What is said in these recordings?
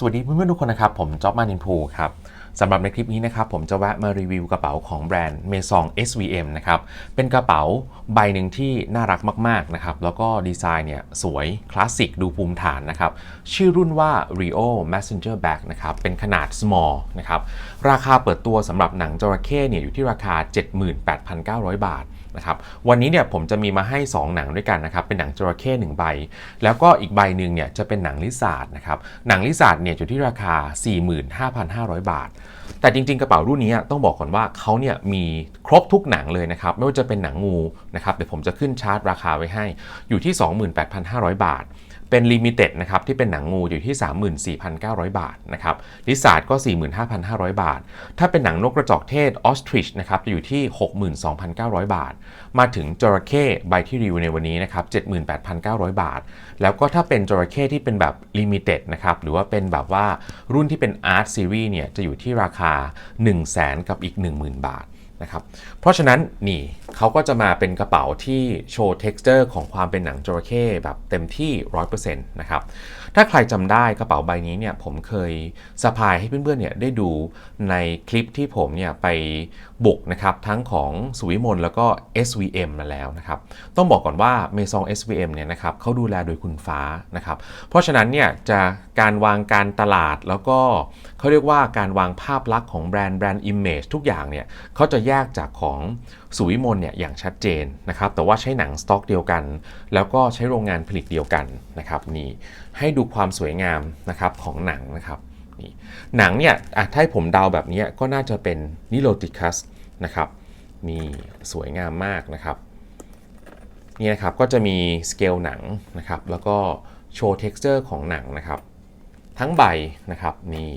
สวัสดีเพื่อนๆทุกคนนะครับ ผมจ๊อบมานินพูครับสำหรับในคลิปนี้นะครับ ผมจะแวะมารีวิวกระเป๋าของแบรนด์ m a s o n SVM นะครับ เป็นกระเป๋าใบหนึ่งที่น่ารักมาก ๆ นะครับ แล้วก็ดีไซน์เนี่ยสวยคลาสสิกดูภูมิฐานนะครับ ชื่อรุ่นว่า Rio Messenger Bag นะครับ เป็นขนาด small นะครับ ราคาเปิดตัวสำหรับหนังจระเข้เนี่ยอยู่ที่ราคา 78,900 บาท นะครับวันนี้เนี่ยผมจะมีมาให้ 2 หนังด้วยกันนะครับเป็นหนังจระเข้หนึ่งใบ แล้วก็อีกใบหนึ่งเนี่ยจะเป็นหนังลิซาร์ดนะครับหนังลิซาร์ดเนี่ยอยู่ที่ราคา 45,500 บาท แต่จริงๆ กระเป๋ารุ่นนี้ต้องบอกก่อนว่าเขาเนี่ยมีครบทุกหนังเลยนะครับไม่ว่าจะเป็นหนังงูนะครับเดี๋ยวผมจะขึ้นชาร์ตราคาไว้ให้อยู่ที่ 28,500 บาท เป็นลิมิเต็ดนะครับที่เป็นหนังงูอยู่ที่ 34,900 บาทนะครับลิซาร์ดก็ 45,500 บาท ถ้าเป็นหนังนกกระจอกเทศออสทริชนะครับจะอยู่ที่ 62,900 บาท มาถึงจระเข้ใบที่รีวิวในวันนี้นะครับ78,900 บาท แล้วก็ถ้าเป็นจระเข้ที่เป็นแบบลิมิเต็ดนะครับหรือว่าเป็นแบบว่ารุ่นที่เป็นอาร์ตซีรีส์เนี่ยจะอยู่ที่ราคา 1 0 0 0 0แกับอีก 10,000 บาท นะครับ เพราะฉะนั้นนี่เขาก็จะมาเป็นกระเป๋าที่โชว์ texture ของความเป็นหนังจระเข้แบบเต็มที่ 100%นะครับ ถ้าใครจำได้กระเป๋าใบนี้เนี่ยผมเคยสะพายให้เพื่อนๆเนี่ยได้ดูในคลิปที่ผมเนี่ยไปบุกนะครับทั้งของสุวิมลแล้วก็ SVM มาแล้วนะครับต้องบอกก่อนว่าเมซอง SVM เนี่ยนะครับเขาดูแลโดยคุณฟ้านะครับเพราะฉะนั้นเนี่ยจะการวางการตลาดแล้วก็เขาเรียกว่าการวางภาพลักษณ์ของแบรนด์แบรนด์ image ทุกอย่างเนี่ยเขาจะแยกจากของสุวิมลเนี่ยอย่างชัดเจนนะครับแต่ว่าใช้หนังสต็อกเดียวกัน แล้วก็ใช้โรงงานผลิตเดียวกันนะครับนี่ให้ดูความสวยงามนะครับของหนังนะครับนี่หนังเนี่ยถ้าให้ผมเดาแบบนี้ก็น่าจะเป็นนิโรติคัสนะครับนี่สวยงามมากนะครับนี่นะครับก็จะมีสเกลหนังนะครับแล้วก็โชว์ texture ของหนังนะครับ ทั้งใบนะครับนี่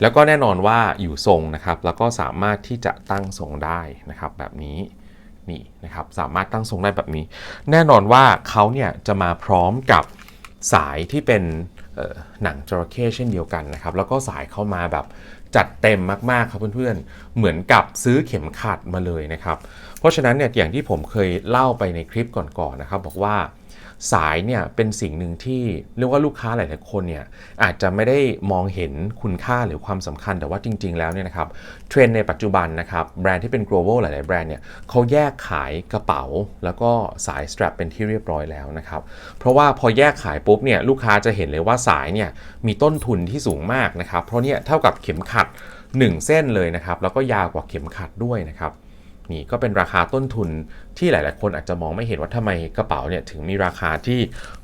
แล้วก็แน่นอนว่าอยู่ทรงนะครับแล้วก็สามารถที่จะตั้งทรงได้นะครับแบบนี้นี่นะครับสามารถตั้งทรงได้แบบนี้ แน่นอนว่าเขาเนี่ยจะมาพร้อมกับสายที่เป็นหนังจระเข้เช่นเดียวกันนะครับแล้วก็สายเข้ามาแบบจัดเต็มมากๆครับเพื่อนๆ เหมือนกับซื้อเข็มขัดมาเลยนะครับ เพราะฉะนั้นเนี่ยอย่างที่ผมเคยเล่าไปในคลิปก่อนๆนะครับบอกว่า สายเนี่ยเป็นสิ่งหนึ่งที่เรียกว่าลูกค้าหลายๆคนเนี่ยอาจจะไม่ได้มองเห็นคุณค่าหรือความสำคัญแต่ว่าจริง ๆ แล้วเนี่ยนะครับเทรนด์ในปัจจุบันนะครับแบรนด์ที่เป็น global หลาย ๆ แบรนด์เนี่ยเขาแยกขายกระเป๋า แล้วก็สาย strap เป็นที่เรียบร้อยแล้วนะครับเพราะว่าพอแยกขายปุ๊บเนี่ยลูกค้าจะเห็นเลยว่าสายเนี่ยมีต้นทุนที่สูงมากนะครับเพราะเนี่ยเท่ากับเข็มขัด 1 เส้นเลยนะครับแล้วก็ยาวกว่าเข็มขัดด้วยนะครับ นี่ก็เป็นราคาต้นทุนที่หลาย ๆ คนอาจจะมองไม่เห็นว่าทำไมกระเป๋าเนี่ยถึงมีราคาที่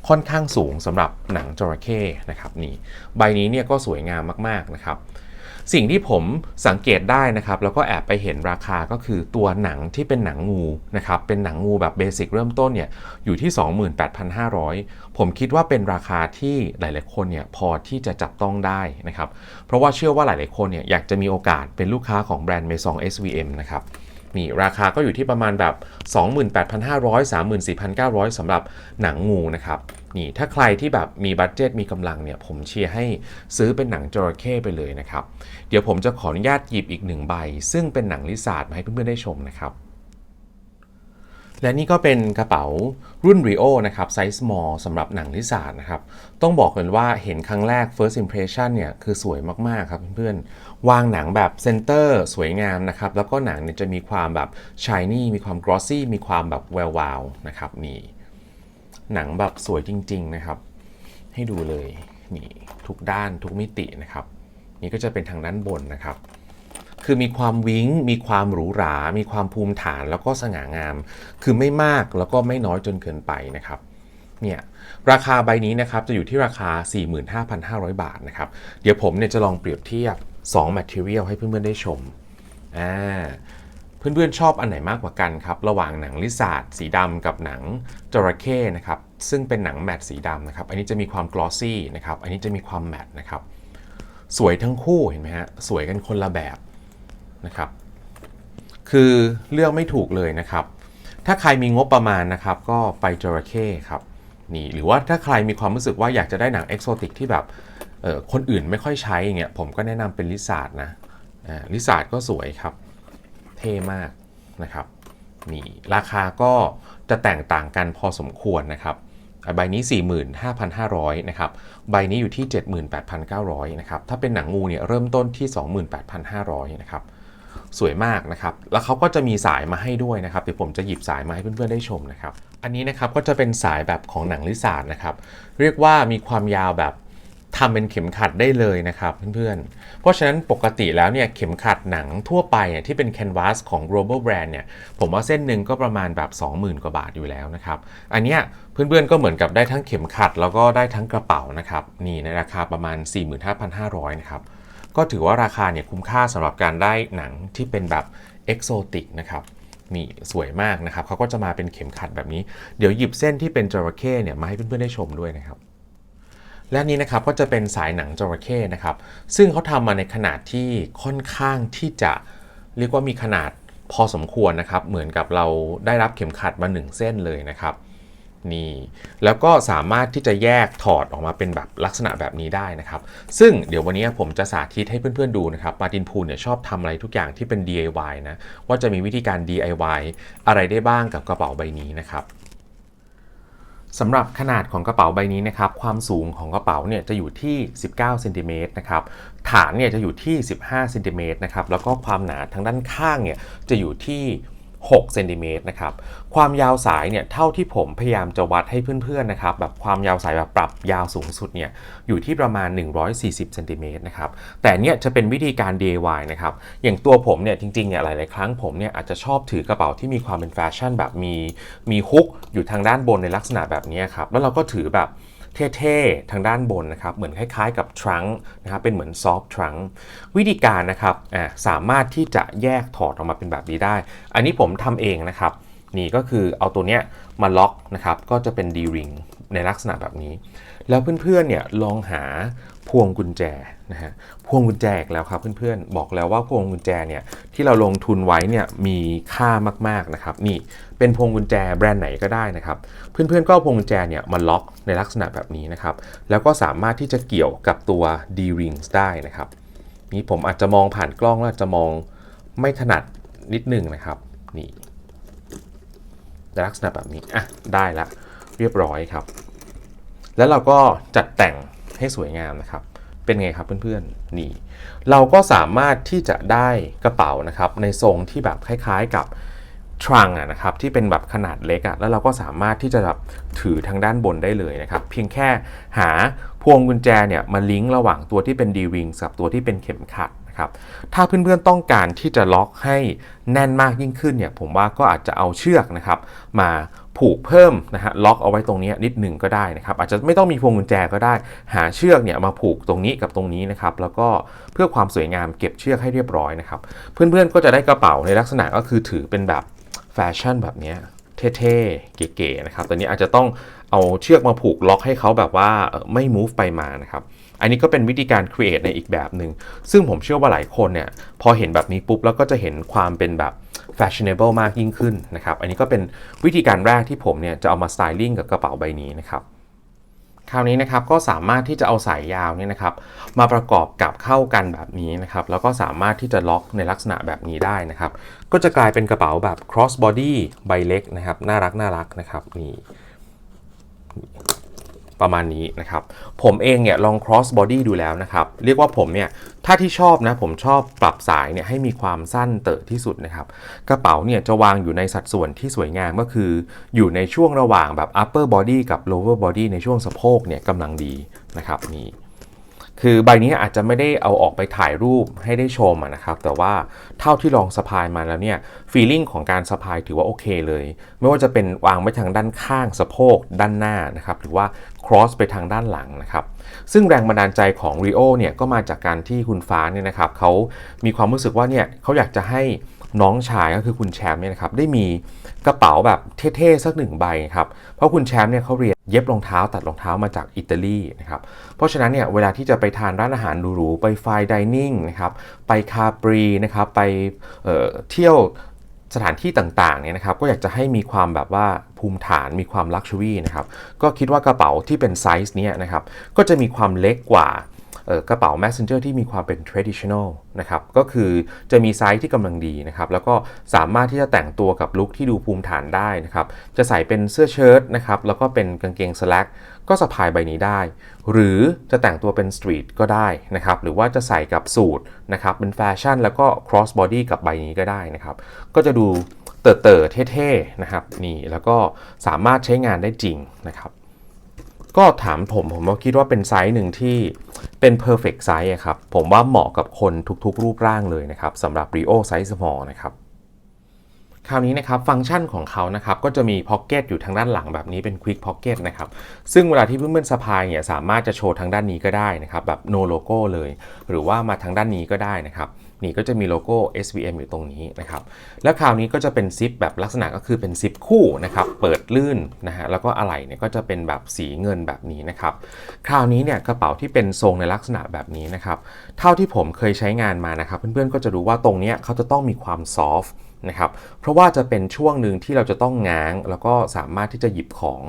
ค่อนข้างสูงสำหรับหนังจระเข้นะครับนี่ใบนี้เนี่ยก็สวยงามมาก ๆ นะครับสิ่งที่ผมสังเกตได้นะครับ แล้วก็แอบไปเห็นราคาก็คือตัวหนังที่เป็นหนังงูนะครับ เป็นหนังงูแบบเบสิกเริ่มต้นเนี่ยอยู่ที่ 28,500 ผมคิดว่าเป็นราคาที่หลาย ๆ คนเนี่ยพอที่จะจับต้องได้นะครับ เพราะว่าเชื่อว่าหลาย ๆ คนเนี่ยอยากจะมีโอกาสเป็นลูกค้าของแบรนด์เมซอง SVM นะครับ นี่ราคาก็อยู่ที่ประมาณแบบ 28,500 34,900สำหรับหนังงูนะครับนี่ถ้าใครที่แบบมีบัตเจตมีกำลังเนี่ยผมเชียร์ให้ซื้อเป็นหนังจระเข้ไปเลยนะครับ เดี๋ยวผมจะขออนุญาตหยิบอีกหนึ่งใบ ซึ่งเป็นหนังลิซาร์ดมาให้เพื่อนๆได้ชมนะครับและนี่ก็เป็นกระเป๋ารุ่น Rio นะครับไซส์ small สำหรับหนังลิซาร์ดนะครับ ต้องบอกเลยว่าเห็นครั้งแรก first impression เนี่ย คือสวยมาก ๆ ครับเพื่อนๆ วางหนังแบบเซนเตอร์สวยงามนะครับ แล้วก็หนังเนี่ยจะมีความแบบ shiny มีความ glossy มีความแบบแวววาวนะครับนี่หนังแบบสวยจริง ๆนะครับ ให้ดูเลยนี่ทุกด้านทุกมิตินะครับ นี่ก็จะเป็นทางด้านบนนะครับ คือมีความวิง้ง มีความหรูหรา มีความภูมิฐานแล้วก็สง่างาม คือไม่มากแล้วก็ไม่น้อยจนเกินไปนะครับเนี่ยราคาใบนี้นะครับจะอยู่ที่ราคา 45,500 บาทนะครับ เดี๋ยวผมเนี่ยจะลองเปรียบเทียบ 2 Material ให้เพื่อนๆได้ชมอ่าเพื่อนๆชอบอันไหนมากกว่ากันครับ ระหว่างหนังลิซาร์ดสีดำกับหนังจระเข้นะครับ ซึ่งเป็นหนังแมตสีดำนะครับ อันนี้จะมีความกลอสซี่นะครับ อันนี้จะมีความแมตนะครับ สวยทั้งคู่เห็นไหมฮะ สวยกันคนละแบบนะครับ คือเลือกไม่ถูกเลยนะครับ ถ้าใครมีงบประมาณนะครับ ก็ไปจระเข้ครับ นี่ หรือว่าถ้าใครมีความรู้สึกว่าอยากจะได้หนังเอกโซติกที่แบบ คนอื่นไม่ค่อยใช้อย่างเงี้ยผมก็แนะนำเป็นลิซาร์ดนะลิซาร์ดก็สวยครับ เท่มากนะครับนี่ราคาก็จะแตกต่างกันพอสมควรนะครับอะใบนี้ 45,500นะครับ ใบนี้อยู่ที่ 78,900นะครับ ถ้าเป็นหนังงูเนี่ยเริ่มต้นที่ 28,500นะครับ สวยมากนะครับ แล้วเขาก็จะมีสายมาให้ด้วยนะครับ เดี๋ยวผมจะหยิบสายมาให้เพื่อนๆได้ชมนะครับ อันนี้นะครับก็จะเป็นสายแบบของหนังลิซาร์ดนะครับ เรียกว่ามีความยาวแบบ ทำเป็นเข็มขัดได้เลยนะครับเพื่อนๆ เพราะฉะนั้นปกติแล้วเนี่ยเข็มขัดหนังทั่วไปเนี่ยที่เป็นแคนวาสของ global brand เนี่ยผมว่าเส้นหนึ่งก็ประมาณแบบ 20,000 กว่าบาทอยู่แล้วนะครับ อันเนี้ยเพื่อนๆก็เหมือนกับได้ทั้งเข็มขัด แล้วก็ได้ทั้งกระเป๋านะครับนี่ในราคาประมาณ 45,500 นะครับก็ถือว่าราคาเนี่ยคุ้มค่าสำหรับการได้หนังที่เป็นแบบเอกโซติกนะครับนี่สวยมากนะครับเขาก็จะมาเป็นเข็มขัดแบบนี้ เดี๋ยวหยิบเส้นที่เป็นจระเข้เนี่ยมาให้เพื่อนๆได้ชมด้วยนะครับ และนี้นะครับก็จะเป็นสายหนังจระเข้นะครับ ซึ่งเขาทำมาในขนาดที่ค่อนข้างที่จะเรียกว่ามีขนาดพอสมควรนะครับ เหมือนกับเราได้รับเข็มขัดมาหนึ่งเส้นเลยนะครับนี่แล้วก็สามารถที่จะแยกถอดออกมาเป็นแบบลักษณะแบบนี้ได้นะครับ ซึ่งเดี๋ยววันนี้ผมจะสาธิตให้เพื่อนๆดูนะครับมาตินพูลเนี่ยชอบทำอะไรทุกอย่างที่เป็น DIY นะว่าจะมีวิธีการ DIY อะไรได้บ้างกับกระเป๋าใบนี้นะครับ สำหรับขนาดของกระเป๋าใบนี้นะครับ ความสูงของกระเป๋าเนี่ยจะอยู่ที่ 19เซนติเมตรนะครับ ฐานเนี่ยจะอยู่ที่ 15เซนติเมตรนะครับ แล้วก็ความหนาทางด้านข้างเนี่ยจะอยู่ที่ 6เซนติเมตรนะครับความยาวสายเนี่ยเท่าที่ผมพยายามจะวัดให้เพื่อนๆนะครับแบบความยาวสายแบบปรับยาวสูงสุดเนี่ยอยู่ที่ประมาณ 140เซนติเมตรนะครับแต่เนี่ยจะเป็นวิธีการ DIY นะครับอย่างตัวผมเนี่ยจริงๆเนี่ยหลายๆครั้งผมเนี่ยอาจจะชอบถือกระเป๋าที่มีความเป็นแฟชั่นแบบมีมีฮุกอยู่ทางด้านบนในลักษณะแบบนี้ครับแล้วเราก็ถือแบบ เท่ๆ ทางด้านบนนะครับ เหมือนคล้ายๆกับทรังนะครับ เป็นเหมือนซอฟต์ทรังวิธีการนะครับสามารถที่จะแยกถอดออกมาเป็นแบบนี้ได้ อันนี้ผมทำเองนะครับ นี่ก็คือเอาตัวเนี้ยมาล็อกนะครับ ก็จะเป็นดีริงในลักษณะแบบนี้ แล้วเพื่อนๆเนี่ยลองหา พวงกุญแจนะฮะพวงกุญแจอีกแล้วครับเพื่อนๆ บอกแล้วว่าพวงกุญแจเนี่ยที่เราลงทุนไว้เนี่ยมีค่ามากๆนะครับนี่เป็นพวงกุญแจแบรนด์ไหนก็ได้นะครับเพื่อนๆก็พวงกุญแจเนี่ยมาล็อกในลักษณะแบบนี้นะครับแล้วก็สามารถที่จะเกี่ยวกับตัว D-rings ได้นะครับนี่ผมอาจจะมองผ่านกล้องแล้วอาจจะมองไม่ถนัดนิดหนึงนะครับนี่ในลักษณะแบบนี้อะได้ละเรียบร้อยครับ แล้วเราก็จัดแต่ง ให้สวยงามนะครับ เป็นไงครับเพื่อนๆ นี่ เราก็สามารถที่จะได้กระเป๋านะครับ ในทรงที่แบบคล้ายๆกับทรังอะนะครับที่เป็นแบบขนาดเล็กอะแล้วเราก็สามารถที่จะแบบถือทางด้านบนได้เลยนะครับ เพียงแค่หาพวงกุญแจเนี่ยมาลิงก์ระหว่างตัวที่เป็น D-ring กับตัวที่เป็นเข็มขัดนะครับถ้าเพื่อนๆต้องการที่จะล็อกให้แน่นมากยิ่งขึ้นเนี่ยผมว่าก็อาจจะเอาเชือกนะครับ มา ผูกเพิ่มนะฮะล็อกเอาไว้ตรงนี้นิดหนึ่งก็ได้นะครับอาจจะไม่ต้องมีพวงกุญแจก็ได้ หาเชือกเนี่ยมาผูกตรงนี้กับตรงนี้นะครับแล้วก็เพื่อความสวยงามเก็บเชือกให้เรียบร้อยนะครับเพื่อนๆก็จะได้กระเป๋าในลักษณะก็คือถือเป็นแบบแฟชั่นแบบนี้ เท่ๆ เก๋ๆนะครับตอนนี้อาจจะต้องเอาเชือกมาผูกล็อกให้เขาแบบว่าไม่ move ไปมานะครับอันนี้ก็เป็นวิธีการ create ในอีกแบบหนึ่งซึ่งผมเชื่อว่าหลายคนเนี่ยพอเห็นแบบนี้ปุ๊บ แล้วก็จะเห็นความเป็นแบบ fashionable มากยิ่งขึ้นนะครับ อันนี้ก็เป็นวิธีการแรกที่ผมเนี่ยจะเอามา styling กับกระเป๋าใบนี้นะครับ คราวนี้นะครับก็สามารถที่จะเอาสายยาวนี่นะครับมาประกอบกับเข้ากันแบบนี้นะครับแล้วก็สามารถที่จะล็อกในลักษณะแบบนี้ได้นะครับ ก็จะกลายเป็นกระเป๋าแบบ cross body ใบเล็กนะครับน่ารักน่ารักนะครับนี่ ประมาณนี้นะครับ ผมเองเนี่ยลอง cross body ดูแล้วนะครับ เรียกว่าผมเนี่ย ถ้าที่ชอบนะ ผมชอบปรับสายเนี่ยให้มีความสั้นเตอะที่สุดนะครับ กระเป๋าเนี่ยจะวางอยู่ในสัดส่วนที่สวยงามก็คือ อยู่ในช่วงระหว่างแบบ upper body กับ lower body ในช่วงสะโพกเนี่ยกำลังดีนะครับนี่ คือใบนี้อาจจะไม่ได้เอาออกไปถ่ายรูปให้ได้ชมนะครับ แต่ว่าเท่าที่ลองสะพายมาแล้วเนี่ยฟีลลิ่งของการสะพายถือว่าโอเคเลย ไม่ว่าจะเป็นวางไว้ทางด้านข้างสะโพกด้านหน้านะครับ หรือว่า cross ไปทางด้านหลังนะครับ ซึ่งแรงบันดาลใจของ Rio เนี่ยก็มาจากการที่คุณฟ้าเนี่ยนะครับเขามีความรู้สึกว่าเนี่ยเขาอยากจะให้ น้องชายก็คือคุณแชมป์เนี่ยนะครับได้มีกระเป๋าแบบเท่ๆสักหนึ่งใบครับเพราะคุณแชมป์เนี่ยเขาเรียนเย็บรองเท้าตัดรองเท้ามาจากอิตาลีนะครับเพราะฉะนั้นเนี่ยเวลาที่จะไปทานร้านอาหารหรูๆไปไฟดิเนิ่งนะครับไปคาปรีนะครับไปเเที่ยวสถานที่ต่างๆเนี่ยนะครับก็อยากจะให้มีความแบบว่าภูมิฐานมีความลักชัวรี่นะครับก็คิดว่ากระเป๋าที่เป็นไซส์เนี้ยนะครับก็จะมีความเล็กกว่า กระเป๋า messenger ที่มีความเป็น traditional นะครับก็คือจะมีไซส์ที่กำลังดีนะครับแล้วก็สามารถที่จะแต่งตัวกับลุคที่ดูภูมิฐานได้นะครับจะใส่เป็นเสื้อเชิ้ตนะครับแล้วก็เป็นกางเกง slack ก็สะพายใบนี้ได้ หรือจะแต่งตัวเป็นสตรีทก็ได้นะครับหรือว่าจะใส่กับสูทนะครับเป็นแฟชั่น แล้วก็ cross body กับใบนี้ก็ได้นะครับก็จะดูเต๋อๆเท่ๆนะครับนี่แล้วก็สามารถใช้งานได้จริงนะครับ ก็ถามผมผมก็คิดว่าเป็นไซส์หนึ่งที่เป็น perfect size ครับ ผมว่าเหมาะกับคนทุกๆ รูปร่างเลยนะครับสำหรับ Rio Size Small นะครับคราวนี้นะครับฟังก์ชันของเขานะครับก็จะมีพ็อกเก็ตอยู่ทางด้านหลังแบบนี้เป็น Quick Pocket นะครับซึ่งเวลาที่เพื่อนๆสะพายเนี่ยสามารถจะโชว์ทางด้านนี้ก็ได้นะครับแบบ no logo เลย หรือว่ามาทางด้านนี้ก็ได้นะครับ นี่ก็จะมีโลโก้ SVM อยู่ตรงนี้นะครับ แล้วคราวนี้ก็จะเป็นซิปแบบลักษณะก็คือเป็นซิปคู่นะครับ เปิดลื่นนะฮะ แล้วก็อะไหล่เนี่ยก็จะเป็นแบบสีเงินแบบนี้นะครับ คราวนี้เนี่ยกระเป๋าที่เป็นทรงในลักษณะแบบนี้นะครับ เท่าที่ผมเคยใช้งานมานะครับ เพื่อนๆก็จะรู้ว่าตรงเนี้ยเขาจะต้องมีความซอฟต์ นะครับ เพราะว่าจะเป็นช่วงหนึ่งที่เราจะต้องง้าง แล้วก็สามารถที่จะหยิบของ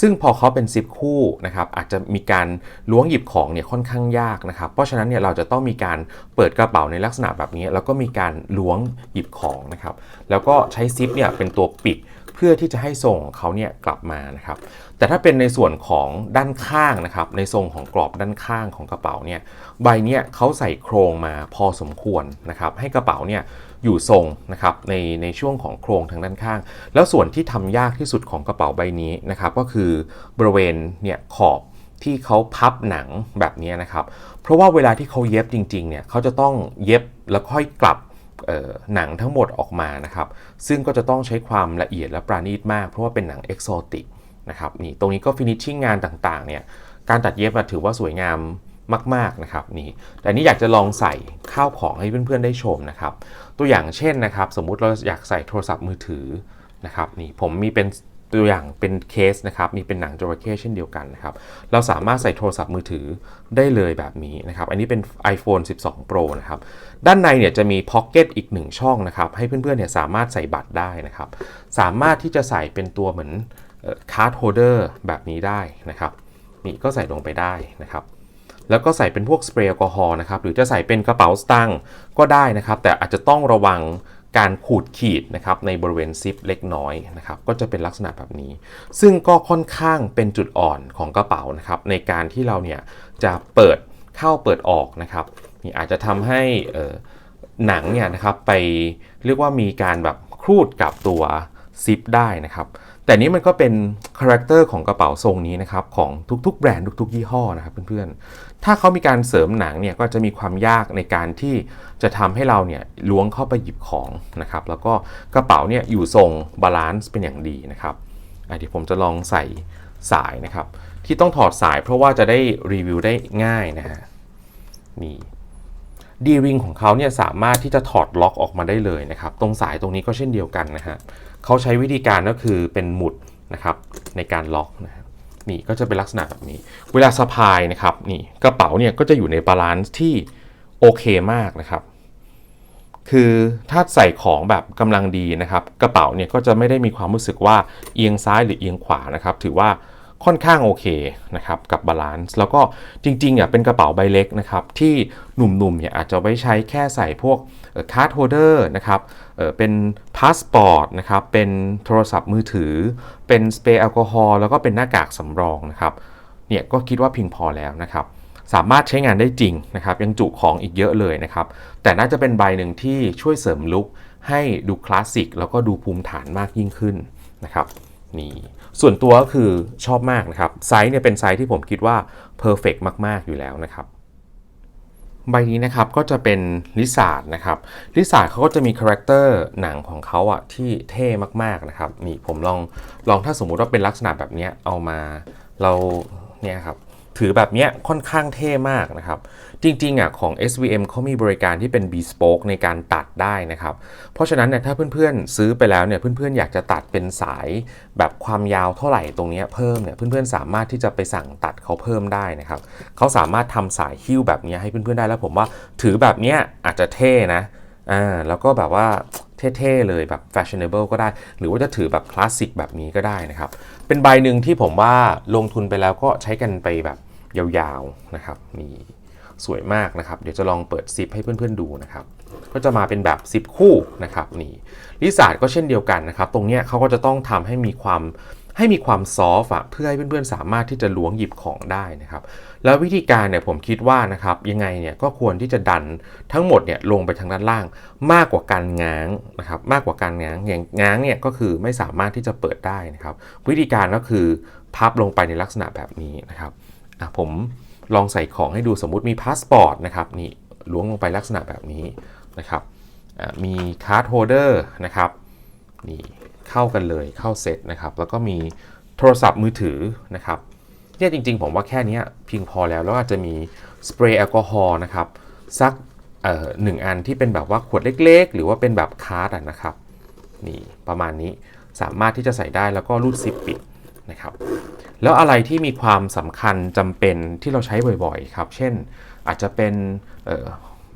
ซึ่งพอเขาเป็นซิปคู่นะครับอาจจะมีการล้วงหยิบของเนี่ยค่อนข้างยากนะครับ เพราะฉะนั้นเนี่ยเราจะต้องมีการเปิดกระเป๋าในลักษณะแบบนี้ แล้วก็มีการล้วงหยิบของนะครับ แล้วก็ใช้ซิปเนี่ยเป็นตัวปิดเพื่อที่จะให้ทรงของเขาเนี่ยกลับมานะครับ แต่ถ้าเป็นในส่วนของด้านข้างนะครับ ในทรงของกรอบด้านข้างของกระเป๋าเนี่ย ใบเนี่ยเขาใส่โครงมาพอสมควรนะครับ ให้กระเป๋าเนี่ย อยู่ทรงนะครับในในช่วงของโครงทางด้านข้าง แล้วส่วนที่ทำยากที่สุดของกระเป๋าใบนี้นะครับก็คือบริเวณเนี่ยขอบที่เขาพับหนังแบบนี้นะครับ เพราะว่าเวลาที่เขาเย็บจริงๆเนี่ยเขาจะต้องเย็บแล้วค่อยกลับหนังทั้งหมดออกมานะครับ ซึ่งก็จะต้องใช้ความละเอียดและปราณีตมาก เพราะว่าเป็นหนังเอกโซติกนะครับนี่ตรงนี้ก็ฟินิชชิ่งงานต่างๆเนี่ยการตัดเย็บถือว่าสวยงามมากๆนะครับนี่แต่นี่อยากจะลองใส่ข้าวของให้เพื่อนๆได้ชมนะครับ ตัวอย่างเช่นนะครับ สมมุติเราอยากใส่โทรศัพท์มือถือนะครับนี่ผมมีเป็นตัวอย่างเป็นเคสนะครับ มีเป็นหนังจระเข้เช่นเดียวกันนะครับ เราสามารถใส่โทรศัพท์มือถือได้เลยแบบนี้นะครับ อันนี้เป็น iPhone 12 Pro นะครับ ด้านในเนี่ยจะมีพ็อกเก็ตอีกหนึ่งช่องนะครับ ให้เพื่อนๆเนี่ยสามารถใส่บัตรได้นะครับ สามารถที่จะใส่เป็นตัวเหมือนคาร์ดโฮเดอร์แบบนี้ได้นะครับ นี่ก็ใส่ลงไปได้นะครับ แล้วก็ใส่เป็นพวกสเปรย์แอลกอฮอล์นะครับหรือจะใส่เป็นกระเป๋าสตางค์ก็ได้นะครับ แต่อาจจะต้องระวังการขูดขีดนะครับในบริเวณซิปเล็กน้อยนะครับก็จะเป็นลักษณะแบบนี้ ซึ่งก็ค่อนข้างเป็นจุดอ่อนของกระเป๋านะครับในการที่เราเนี่ยจะเปิดเข้าเปิดออกนะครับนี่อาจจะทำให้หนังเนี่ยนะครับไปเรียกว่ามีการแบบครูดกับตัวซิปได้นะครับ แต่นี้มันก็เป็นคาแรคเตอร์ของกระเป๋าทรงนี้นะครับของทุกๆ แบรนด์ทุกๆ ยี่ห้อนะครับเพื่อนๆ ถ้าเขามีการเสริมหนังเนี่ยก็จะมีความยากในการที่จะทำให้เราเนี่ยล้วงเข้าไปหยิบของนะครับแล้วก็กระเป๋าเนี่ยอยู่ทรงบาลานซ์เป็นอย่างดีนะครับเดี๋ยวผมจะลองใส่สายนะครับที่ต้องถอดสายเพราะว่าจะได้รีวิวได้ง่ายนะฮะนี่ ดีริงของเขาเนี่ยสามารถที่จะถอดล็อกออกมาได้เลยนะครับ ตรงสายตรงนี้ก็เช่นเดียวกันนะฮะเขาใช้วิธีการก็คือเป็นหมุดนะครับในการล็อกนะฮะนี่ก็จะเป็นลักษณะแบบนี้ เวลาสะพายนะครับนี่กระเป๋าเนี่ยก็จะอยู่ในบาลานซ์ที่โอเคมากนะครับคือถ้าใส่ของแบบกำลังดีนะครับ กระเป๋าเนี่ยก็จะไม่ได้มีความรู้สึกว่าเอียงซ้ายหรือเอียงขวานะครับ ถือว่า ค่อนข้างโอเคนะครับกับบาลานซ์แล้วก็จริงๆอะเป็นกระเป๋าใบเล็กนะครับที่หนุ่มๆเนี่ยอาจจะไว้ใช้แค่ใส่พวกคาร์ดโฮเดอร์นะครับเเป็นพาสปอร์ตนะครับเป็นโทรศัพท์มือถือ เป็นสเปรย์แอลกอฮอล์แล้วก็เป็นหน้ากากสำรองนะครับเนี่ยก็คิดว่าเพียงพอแล้วนะครับสามารถใช้งานได้จริงนะครับยังจุของอีกเยอะเลยนะครับแต่น่าจะเป็นใบหนึ่งที่ช่วยเสริมลุคให้ดูคลาสสิกแล้วก็ดูภูมิฐานมากยิ่งขึ้นนะครับนี่ ส่วนตัวก็คือชอบมากนะครับไซส์เนี่ยเป็นไซส์ที่ผมคิดว่าเพอร์เฟกมาก ๆ อยู่แล้วนะครับใบนี้นะครับก็จะเป็นลิซาร์ดนะครับลิซาร์ดเขาก็จะมีคาแรคเตอร์หนังของเขาอะที่เท่มาก ๆ นะครับนี่ผมลองลองถ้าสมมุติว่าเป็นลักษณะแบบนี้เอามาเราเนี่ยครับ ถือแบบเนี้ยค่อนข้างเท่มากนะครับ จริงๆอะของ SVM เขามีบริการที่เป็น bespoke ในการตัดได้นะครับ เพราะฉะนั้นเนี่ยถ้าเพื่อนๆซื้อไปแล้วเนี่ยเพื่อนๆอยากจะตัดเป็นสายแบบความยาวเท่าไหร่ตรงเนี้ยเพิ่มเนี่ยเพื่อนๆสามารถที่จะไปสั่งตัดเขาเพิ่มได้นะครับเขาสามารถทำสายหิ้วแบบเนี้ยให้เพื่อนๆได้แล้วผมว่าถือแบบเนี้ยอาจจะเท่นะอ่าแล้วก็แบบว่าเท่ๆเลยแบบ fashionable ก็ได้ หรือว่าจะถือแบบคลาสสิกแบบนี้ก็ได้นะครับ เป็นใบหนึ่งที่ผมว่าลงทุนไปแล้วก็ใช้กันไปแบบ ยาวๆนะครับนี่สวยมากนะครับ เดี๋ยวจะลองเปิดซิปให้เพื่อนๆดูนะครับ ก็จะมาเป็นแบบซิปคู่นะครับนี่ลิซาร์ดก็เช่นเดียวกันนะครับ ตรงเนี้ยเขาก็จะต้องทำให้มีความให้มีความซอฟอะเพื่อให้เพื่อนๆสามารถที่จะล้วงหยิบของได้นะครับ แล้ววิธีการเนี่ยผมคิดว่านะครับยังไงเนี่ยก็ควรที่จะดันทั้งหมดเนี่ยลงไปทางด้านล่างมากกว่าการง้างนะครับมากกว่าการง้างอย่างง้างเนี่ยก็คือไม่สามารถที่จะเปิดได้นะครับ วิธีการก็คือพับลงไปในลักษณะแบบนี้นะครับ อะผมลองใส่ของให้ดูสมมุติมีพาสปอร์ตนะครับนี่ล้วงลงไปลักษณะแบบนี้นะครับอะมีคาร์ดโฮเดอร์นะครับนี่เข้ากันเลยเข้าเซตนะครับแล้วก็มีโทรศัพท์มือถือนะครับเนี่ยจริงๆ ผมว่าแค่นี้เพียงพอแล้ว แล้วอาจจะมีสเปรย์แอลกอฮอล์นะครับสักเอ่อหนึ่งอันที่เป็นแบบว่าขวดเล็กๆ หรือว่าเป็นแบบคาร์ดอะนะครับนี่ประมาณนี้สามารถที่จะใส่ได้แล้วก็รูดซิปปิดนะครับ แล้วอะไรที่มีความสำคัญจำเป็นที่เราใช้บ่อยๆครับ เช่นอาจจะเป็น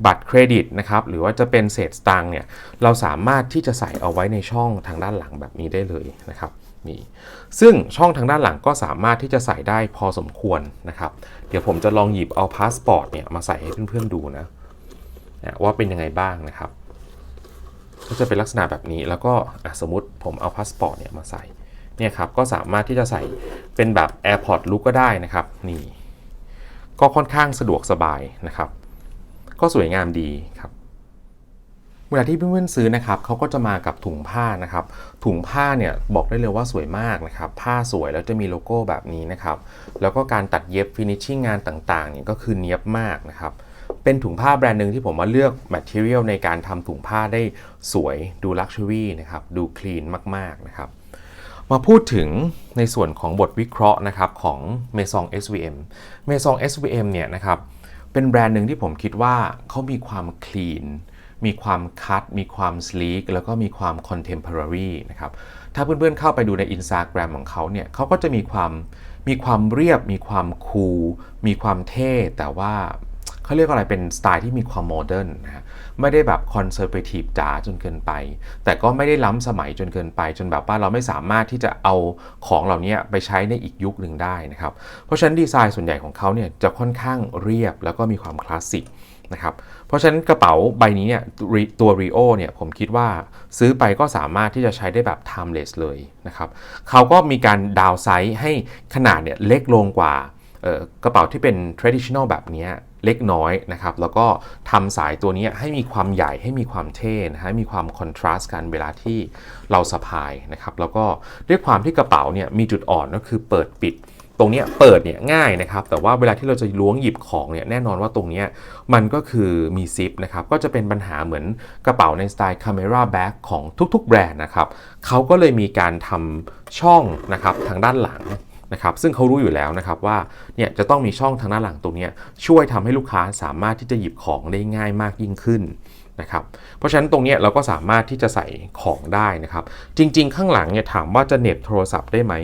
บัตรเครดิตนะครับ หรือว่าจะเป็นเศษตางค์เนี่ยเราสามารถที่จะใส่เอาไว้ในช่องทางด้านหลังแบบนี้ได้เลยนะครับนี่ซึ่งช่องทางด้านหลังก็สามารถที่จะใส่ได้พอสมควรนะครับ เดี๋ยวผมจะลองหยิบเอาพาสปอร์ตเนี่ยมาใส่ให้เพื่อนๆดูนะว่าเป็นยังไงบ้างนะครับ ก็จะเป็นลักษณะแบบนี้แล้วก็สมมติผมเอาพาสปอร์ตเนี่ยมาใส่ เนี่ยครับก็สามารถที่จะใส่เป็นแบบ AirPod Look ก็ได้นะครับนี่ก็ค่อนข้างสะดวกสบายนะครับ ก็สวยงามดีครับเวลาที่เพื่อนๆซื้อนะครับเขาก็จะมากับถุงผ้านะครับ ถุงผ้าเนี่ยบอกได้เลยว่าสวยมากนะครับ ผ้าสวยแล้วจะมีโลโก้แบบนี้นะครับ แล้วก็การตัดเย็บฟินิชชิ่งงานต่างๆเนี่ยก็คือเนียบมากนะครับ เป็นถุงผ้าแบรนด์หนึ่งที่ผมว่าเลือกแมทเทียลในการทำถุงผ้าได้สวยดูลักชัวรี่นะครับ ดูคลีนมากๆนะครับ มาพูดถึงในส่วนของบทวิเคราะห์นะครับของ Maison SVM Maison SVM เนี่ยนะครับเป็นแบรนด์หนึ่งที่ผมคิดว่าเขามีความคลีนมีความคัด มีความสลีกแล้วก็มีความคอนเทม p o r a r y นะครับ ถ้าเพื่อนๆเข้าไปดูใน Instagram ของเขาเนี่ยเขาก็จะมีความมีความเรียบ มีความคูล มีความเท่ แต่ว่า เขาเรียกอะไรเป็นสไตล์ที่มีความโมเดิร์นนะฮะไม่ได้แบบคอนเซอร์เวทีฟจ๋าจนเกินไป แต่ก็ไม่ได้ล้ำสมัยจนเกินไป จนแบบว่าเราไม่สามารถที่จะเอาของเหล่านี้ไปใช้ในอีกยุคหนึ่งได้นะครับ เพราะฉะนั้นดีไซน์ส่วนใหญ่ของเขาเนี่ยจะค่อนข้างเรียบแล้วก็มีความคลาสสิกนะครับเพราะฉะนั้นกระเป๋าใบนี้เนี่ยตัว Rio เนี่ยผมคิดว่าซื้อไปก็สามารถที่จะใช้ได้แบบ timeless เลยนะครับเขาก็มีการดาวไซส์ให้ขนาดเนี่ยเล็กลงกว่ากระเป๋าที่เป็น traditional แบบเนี้ย เล็กน้อยนะครับ แล้วก็ทำสายตัวนี้ให้มีความใหญ่ให้มีความเท่นะฮะให้มีความคอนทราสต์กันเวลาที่เราสะพายนะครับ แล้วก็ด้วยความที่กระเป๋าเนี่ยมีจุดอ่อนก็คือเปิดปิดตรงนี้เปิดเนี่ยง่ายนะครับ แต่ว่าเวลาที่เราจะล้วงหยิบของเนี่ยแน่นอนว่าตรงนี้มันก็คือมีซิปนะครับ ก็จะเป็นปัญหาเหมือนกระเป๋าในสไตล์ Camera Bag ของทุกๆ แบรนด์นะครับเขาก็เลยมีการทำช่องนะครับทางด้านหลัง นะครับซึ่งเขารู้อยู่แล้วนะครับว่าเนี่ยจะต้องมีช่องทางด้านหลังตรงนี้ช่วยทำให้ลูกค้าสามารถที่จะหยิบของได้ง่ายมากยิ่งขึ้นนะครับเพราะฉะนั้นตรงนี้เราก็สามารถที่จะใส่ของได้นะครับ จริง ๆ ข้างหลังเนี่ยถามว่าจะเหน็บโทรศัพท์ได้ไหม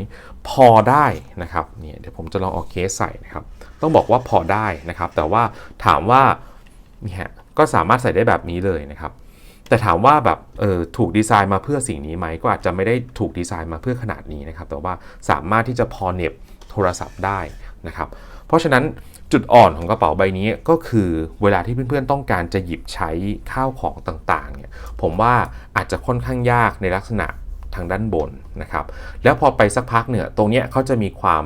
พอได้นะครับเนี่ยเดี๋ยวผมจะลองเอาเคสใส่นะครับ ต้องบอกว่าพอได้นะครับ แต่ว่าถามว่าเนี่ฮะก็สามารถใส่ได้แบบนี้เลยนะครับ แต่ถามว่าแบบเออถูกดีไซน์มาเพื่อสิ่งนี้ไหมก็อาจจะไม่ได้ถูกดีไซน์มาเพื่อขนาดนี้นะครับ แต่ว่าสามารถที่จะพอเน็บโทรศัพท์ได้นะครับ เพราะฉะนั้นจุดอ่อนของกระเป๋าใบนี้ก็คือเวลาที่เพื่อนๆต้องการจะหยิบใช้ข้าวของต่างๆเนี่ยผมว่าอาจจะค่อนข้างยากในลักษณะทางด้านบนนะครับ แล้วพอไปสักพักเนี่ยตรงเนี้ยเขาจะมีความ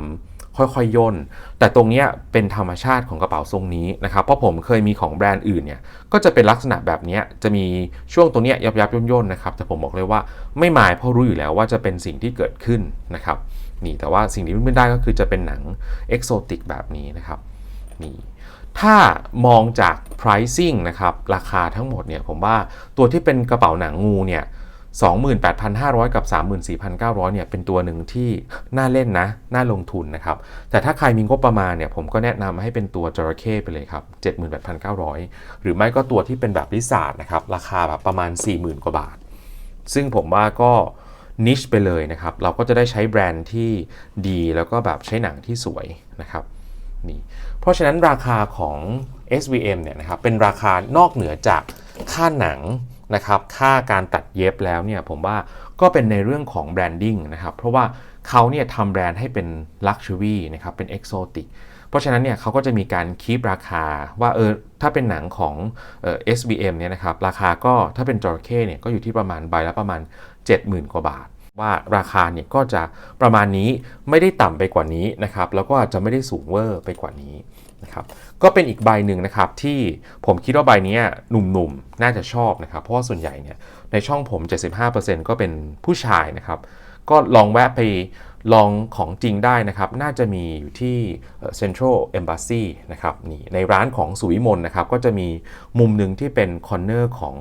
ค่อยๆย่น แต่ตรงนี้เป็นธรรมชาติของกระเป๋าทรงนี้นะครับ เพราะผมเคยมีของแบรนด์อื่นเนี่ย ก็จะเป็นลักษณะแบบนี้จะมีช่วงตรงนี้ยับยับย่นย่นนะครับ แต่ผมบอกเลยว่าไม่หมายเพราะรู้อยู่แล้วว่าจะเป็นสิ่งที่เกิดขึ้นนะครับ นี่แต่ว่าสิ่งที่เพื่อนๆได้ก็คือจะเป็นหนังเอกโซติกแบบนี้นะครับ นี่ถ้ามองจาก pricing นะครับ ราคาทั้งหมดเนี่ยผมว่าตัวที่เป็นกระเป๋าหนังงูเนี่ย 28,500 กับ 34,900เนี่ยเป็นตัวหนึ่งที่น่าเล่นนะ น่าลงทุนนะครับ แต่ถ้าใครมีงบประมาณเนี่ยผมก็แนะนำให้เป็นตัวจระเข้ไปเลยครับ 78,900 หรือไม่ก็ตัวที่เป็นแบบลิซ่านะครับ ราคาแบบประมาณ 40,000 กว่าบาท ซึ่งผมว่าก็นิชไปเลยนะครับ เราก็จะได้ใช้แบรนด์ที่ดีแล้วก็แบบใช้หนังที่สวยนะครับนี่เพราะฉะนั้นราคาของ SVM เนี่ยนะครับเป็นราคานอกเหนือจากค่าหนัง นะครับค่าการตัดเย็บแล้วเนี่ยผมว่าก็เป็นในเรื่องของแบรนดิ้งนะครับเพราะว่าเขาเนี่ยทำแบรนด์ให้เป็น Luxury นะครับเป็น Exotic เพราะฉะนั้นเนี่ยเขาก็จะมีการคีปราคาว่าเออถ้าเป็นหนังของเอ่อ SVM เนี่ยนะครับราคาก็ถ้าเป็นจระเข้เนี่ยก็อยู่ที่ประมาณใบละประมาณ 70,000 กว่าบาท ว่าราคาเนี่ยก็จะประมาณนี้ไม่ได้ต่ำไปกว่านี้นะครับแล้วก็อาจจะไม่ได้สูงเวอร์ไปกว่านี้ นะครับก็เป็นอีกใบหนึ่งนะครับที่ผมคิดว่าใบนี้หนุ่มๆน่าจะชอบนะครับ เพราะว่าส่วนใหญ่เนี่ยในช่องผม 75%ก็เป็นผู้ชายนะครับ ก็ลองแวะไปลองของจริงได้นะครับ น่าจะมีอยู่ที่เอ่อ Central Embassy นะครับนี่ในร้านของสุวิมลนะครับ ก็จะมีมุมหนึ่งที่เป็นคอ r เนอร์ของ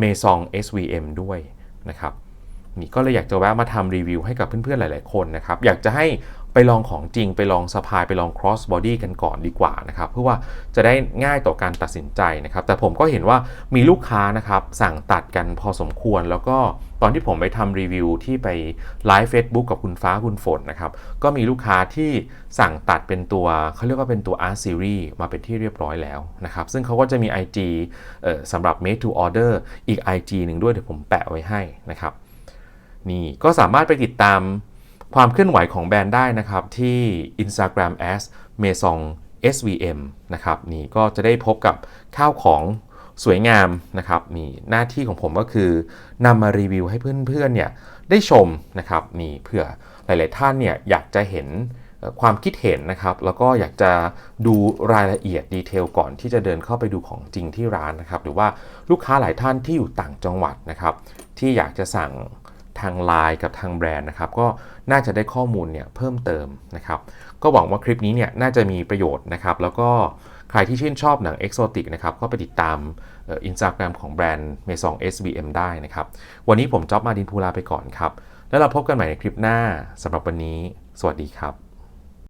m a s o n SVM ด้วยนะครับ นี่ก็เลยอยากจะแวะมาทำรีวิวให้กับเพื่อนๆหลาย ๆ คนนะครับ อยากจะให้ไปลองของจริงไปลองสะพายไปลอง cross body กันก่อนดีกว่านะครับ เพื่อว่าจะได้ง่ายต่อการตัดสินใจนะครับ แต่ผมก็เห็นว่ามีลูกค้านะครับสั่งตัดกันพอสมควร แล้วก็ตอนที่ผมไปทำรีวิวที่ไปไลฟ์ Facebook กับคุณฟ้าคุณฝนนะครับ ก็มีลูกค้าที่สั่งตัดเป็นตัวเขาเรียกว่าเป็นตัว Art Series มาเป็นที่เรียบร้อยแล้วนะครับ ซึ่งเขาก็จะมี IG เอ่อสำหรับ made to order อีก IG หนึ่งด้วยเดี๋ยวผมแปะไว้ให้นะครับ นี่ก็สามารถไปติดตามความเคลื่อนไหวของแบรนด์ได้นะครับที่ Instagram as Maison SVM นะครับนี่ก็จะได้พบกับข้าวของสวยงามนะครับนี่หน้าที่ของผมก็คือนำมารีวิวให้เพื่อนๆเนี่ยได้ชมนะครับนี่เผื่อหลายๆท่านเนี่ยอยากจะเห็นความคิดเห็นนะครับ แล้วก็อยากจะดูรายละเอียดดีเทลก่อนที่จะเดินเข้าไปดูของจริงที่ร้านนะครับ หรือว่าลูกค้าหลายท่านที่อยู่ต่างจังหวัดนะครับ ที่อยากจะสั่ง ทางไลน์กับทางแบรนด์นะครับ ก็น่าจะได้ข้อมูลเนี่ยเพิ่มเติมนะครับ ก็หวังว่าคลิปนี้เนี่ยน่าจะมีประโยชน์นะครับ แล้วก็ใครที่ชื่นชอบหนังเอกโซติกนะครับ ก็ไปติดตามอินสตาแกรมของแบรนด์เมซอง SBM ได้นะครับ วันนี้ผมจ๊อบมาดินพูลาไปก่อนครับ แล้วเราพบกันใหม่ในคลิปหน้าสำหรับวันนี้ สวัสดีครับ